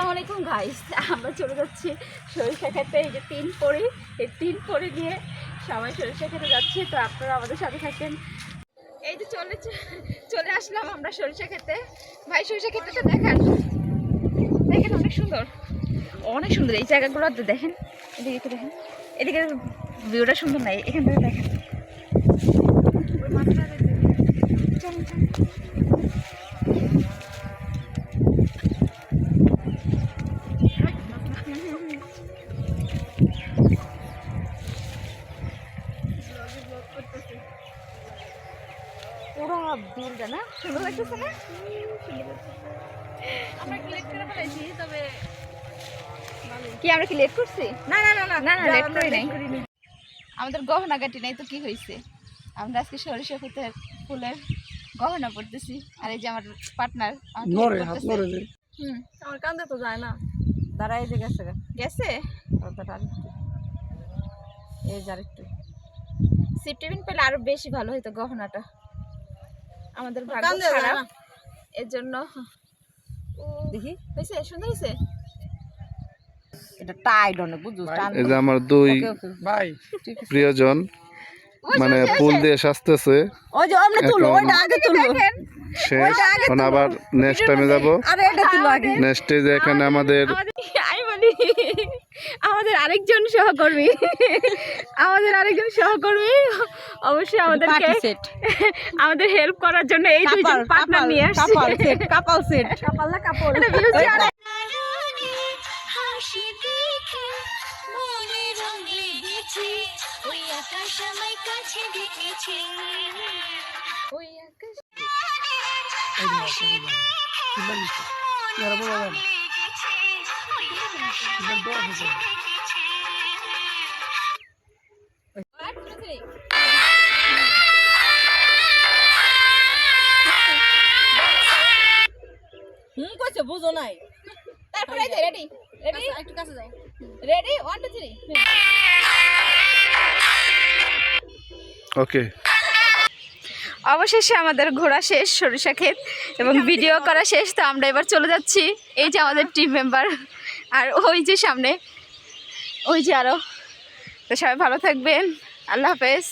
আসসালামু আলাইকুম গাইস আমরা চলে যাচ্ছি সরিষা খেতে এই যে তিন পরে, এই তিন পরে নিয়ে সবাই সরিষা খেতে যাচ্ছি। তো আপনারা আমাদের সাথে থাকেন। এই যে চলে চলে আসলাম আমরা সরিষা খেতে ভাই, সরিষা খেতে তো দেখান। দেখেন, অনেক সুন্দর। অনেক সুন্দর। এই জায়গাগুলো দেখেন। এদিকে দেখেন। এদিকে ভিউটা সুন্দর নাই। এখান থেকে দেখেন। পুরো বিলটা না? সুন্দর লাগতেছে না? আমরা কি লেট করে ফেলেছি তবে কি আমরা কি লেট করছি? না না না না। না না লেট করি নাই। আমাদের গহনা কাটি নাই তো কি হয়েছে? আমরা আজকে সরিষা ফুলের ফুলের গহনা পড়তেছি আর এই যে আমার পার্টনার নরে হাত নরে যে। হুম। আমার কান্দে তো যায় না। দাঁড়াই যে গেছে। গেছে? কথাটা আর একটু। এই যার একটু। সিপ টিফিন পেলে আরও বেশি ভালো হতো গহনাটা। আমাদের ভাগ্য খারাপ। এর জন্য দেখি। হয়েছে সুন্দর হয়েছে? এটা টাইট অনেক বুঝছ? এই যে আমার দুই। ভাই প্রিয়জন মানে ফুল দিয়ে সাজতেছে। ওই যে অমনে তুলো ওইটা আগে তুলো। শেষ। এখন আবার নেক্সট টাইমে যাব। আরে এটা তুলো আগে। নেক্সট যে এখানে আমাদের আমাদের আমি বলি আমাদের আরেকজন সহকর্মী। আমাদের আরেকজন সহকর্মী। অবশ্যই আমাদেরকে সেট আমাদের হেল্প করার জন্য এই দুইজন পার্টনার নিয়ে আসছে। Couple set couple set couple না কাপড়। হাসি দেখে মনে রং লেগেছে ওই আকাশ আমায় কাছে ডেকেছে ওই আকাশ এই যে আপনাদের ভাই। চিন্তা নিচ্ছে? ইয়ারা বড় ভাই না। হুম কইছে বুঝো নাই। তারপরে রেডি রেডি একটু কাছে যাই। Ready one two three okay অবশেষে আমাদের ঘোরা শেষ সরিষা ক্ষেত এবং ভিডিও করা শেষ তো আমরা এবার চলে যাচ্ছি। এই যে আমাদের টিম মেম্বার আর ওই যে সামনে ওই যে আরও তো সবাই ভালো থাকবেন। আল্লাহ হাফেজ।